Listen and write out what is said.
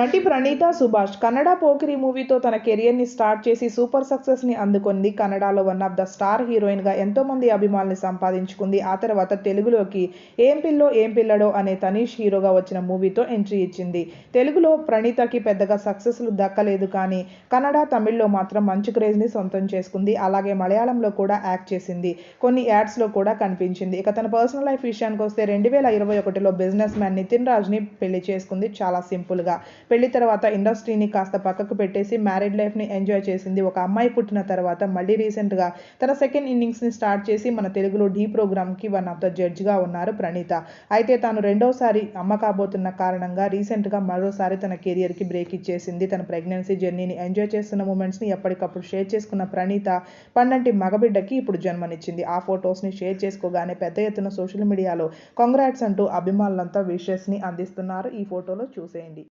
నటి ప్రణీత సుభాష్ కన్నడ పోకిరి మూవీతో తన కెరియర్ని స్టార్ట్ చేసి సూపర్ సక్సెస్ని అందుకుంది. కన్నడలో వన్ ఆఫ్ ద స్టార్ హీరోయిన్గా ఎంతోమంది అభిమానుల్ని సంపాదించుకుంది. ఆ తర్వాత తెలుగులోకి ఏం పిల్లో ఏం పిల్లడో అనే తనీష్ హీరోగా వచ్చిన మూవీతో ఎంట్రీ ఇచ్చింది. తెలుగులో ప్రణీతకి పెద్దగా సక్సెస్లు దక్కలేదు కానీ కన్నడ తమిళ్ళో మాత్రం మంచి క్రేజ్ని సొంతం చేసుకుంది. అలాగే మలయాళంలో కూడా యాక్ట్ చేసింది. కొన్ని యాడ్స్లో కూడా కనిపించింది. ఇక తన పర్సనల్ లైఫ్ విషయానికి వస్తే రెండు వేల ఇరవై ఒకటిలో బిజినెస్ మ్యాన్ నితిన్ రాజ్ని పెళ్ళి చేసుకుంది చాలా సింపుల్గా. పెళ్ళి తర్వాత ఇండస్ట్రీని కాస్త పక్కకు పెట్టేసి మ్యారీడ్ లైఫ్ని ఎంజాయ్ చేసింది. ఒక అమ్మాయి పుట్టిన తర్వాత మళ్ళీ రీసెంట్గా తన సెకండ్ ఇన్నింగ్స్ని స్టార్ట్ చేసి మన తెలుగులో ఢీ ప్రోగ్రామ్కి వన్ ఆఫ్ ద జడ్జ్గా ఉన్నారు ప్రణీత. అయితే తాను రెండోసారి అమ్మ కాబోతున్న కారణంగా రీసెంట్గా మరోసారి తన కెరియర్కి బ్రేక్ ఇచ్చేసింది. తన ప్రెగ్నెన్సీ జర్నీని ఎంజాయ్ చేస్తున్న మూమెంట్స్ని ఎప్పటికప్పుడు షేర్ చేసుకున్న ప్రణీత పన్నంటి మగబిడ్డకి ఇప్పుడు జన్మనిచ్చింది. ఆ ఫొటోస్ని షేర్ చేసుకోగానే పెద్ద ఎత్తున సోషల్ మీడియాలో కాంగ్రాట్స్ అంటూ అభిమానులంతా విషెస్ని అందిస్తున్నారు. ఈ ఫోటోలో చూసేయండి.